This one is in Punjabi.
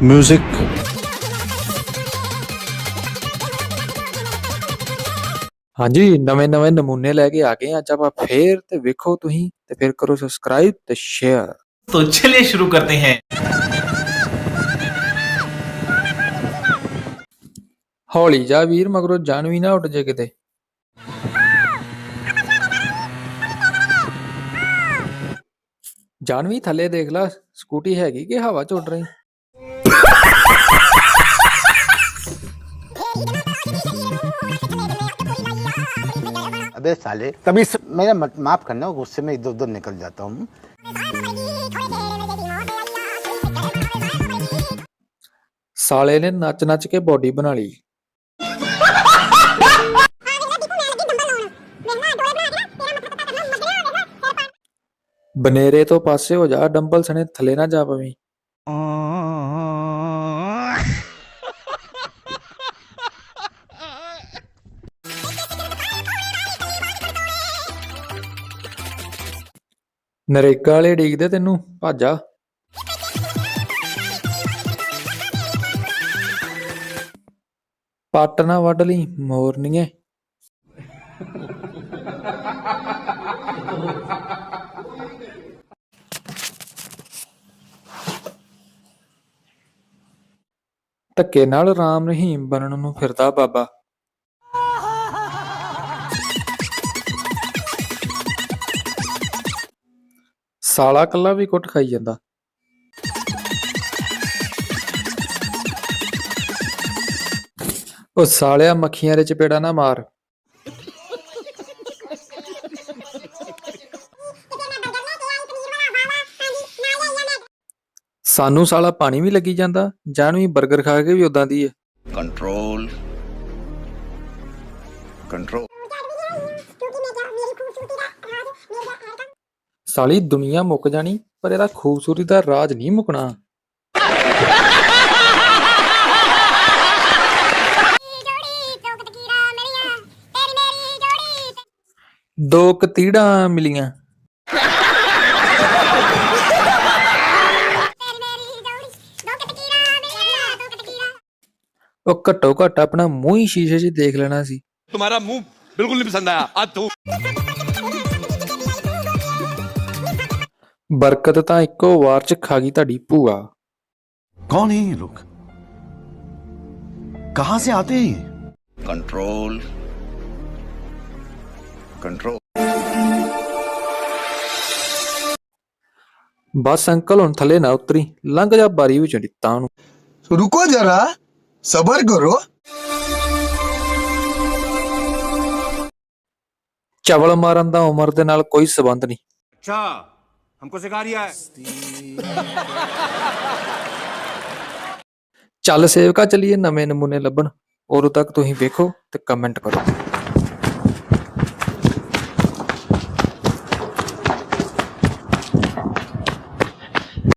music ਹਾਂਜੀ ਨਵੇਂ ਨਵੇਂ ਨਮੂਨੇ ਲੈ ਕੇ ਆ ਗਏ ਹਾਂ ਅੱਜ ਆਪਾਂ ਫੇਰ ਤੇ ਵੇਖੋ ਤੁਸੀਂ ਤੇ ਫਿਰ ਕਰੋ ਸਬਸਕ੍ਰਾਈਬ ਤੇ ਸ਼ੇਅਰ तो चलिए शुरू करते हैं ਹੌਲੀ ਜਾ ਵੀਰ ਮਗਰੋਂ ਜਾਨ ਵੀ ਨਾ ਉੱਡ ਜੇ ਕਿਤੇ ਜਾਨਵੀ ਥੱਲੇ ਦੇਖ ਲੈ ਸਕੂਟੀ ਹੈਗੀ ਕਿ ਹਵਾ ਚ ਉੱਡ ਰਹੀ अबे साले कभी स... मेरा मत माफ करना गुस्से में इधर उधर निकल जाता हूँ ਸਾਲੇ ਨੇ ਨੱਚ ਨੱਚ ਕੇ ਬੋਡੀ ਬਣਾ ਲਈ ਬਨੇਰੇ ਤੋਂ ਪਾਸੇ ਹੋ ਜਾ ਡੰਬਲ ਸਣੇ ਥੱਲੇ ਨਾ ਜਾ ਪਵੀਂ ਨਰੇਗਾ ਵਾਲੇ ਡੀਕਦੇ ਤੈਨੂੰ? ਭਾਜਾ ਪੱਟ ਨਾ ਵੱਢ ਲਈ ਮੋਰਨੀਏ ਧੱਕੇ ਨਾਲ ਰਾਮ ਰਹੀਮ ਬਣਨ ਨੂੰ ਫਿਰਦਾ ਬਾਬਾ। ਸਾਲਾ ਕੱਲਾ ਵੀ ਕੁੱਟ ਖਾਈ ਜਾਂਦਾ। ਉਹ ਸਾਲਿਆ ਮੱਖੀਆਂ ਦੇ ਚਪੇੜਾ ਨਾ ਮਾਰ। ਸਾਨੂੰ ਸਾਲਾ ਪਾਣੀ ਵੀ ਲੱਗੀ ਜਾਂਦਾ ਜਾਨਵੀ 버ਗਰ ਖਾ ਕੇ ਵੀ ਉਦਾਂ ਦੀ ਹੈ control control ਸਾਲੀ ਦੁਨੀਆ ਮੁੱਕ ਜਾਣੀ ਪਰ ਇਹਦਾ ਖੂਬਸੂਰਤੀ ਦਾ ਰਾਜ ਨਹੀਂ ਮੁੱਕਣਾ ਦੋ ਕਤੀੜਾਂ ਮਿਲੀਆਂ ਉਹ ਘੱਟੋ ਘੱਟ ਆਪਣਾ ਮੂੰਹ ਹੀ ਸ਼ੀਸ਼ੇ 'ਚ ਦੇਖ ਲੈਣਾ ਸੀ तुम्हारा मुंह बिल्कुल नहीं पसंद आया आज तू ਬਰਕਤ ਤਾਂ ਇੱਕੋ ਵਾਰ 'ਚ ਖਾ ਗਈ ਤੁਹਾਡੀ ਭੂਆ कौन है ये लोग कहां से आते हैं ये control control ਬਸ ਅੰਕਲ ਹੁਣ ਥੱਲੇ ਨਾ ਉਤਰੀ ਲੰਘ ਜਾ ਬਾਰੀ ਵਿੱਚੋਂ ਦਿੱਤਾ ਉਹਨੂੰ रुको जरा सबर करो ਚਵਲ ਮਾਰਨ ਦਾ ਉਮਰ ਦੇ ਨਾਲ ਕੋਈ ਸਬੰਧ ਨਹੀਂ अच्छा हमको सिखा रिया है ਚੱਲ ਸੇਵਕਾ ਚੱਲੀਏ ਨਵੇਂ ਨਮੂਨੇ ਲੱਭਣ ਉਦੋਂ ਤੱਕ ਤੁਸੀਂ ਵੇਖੋ ਤੇ ਕਮੈਂਟ ਕਰੋ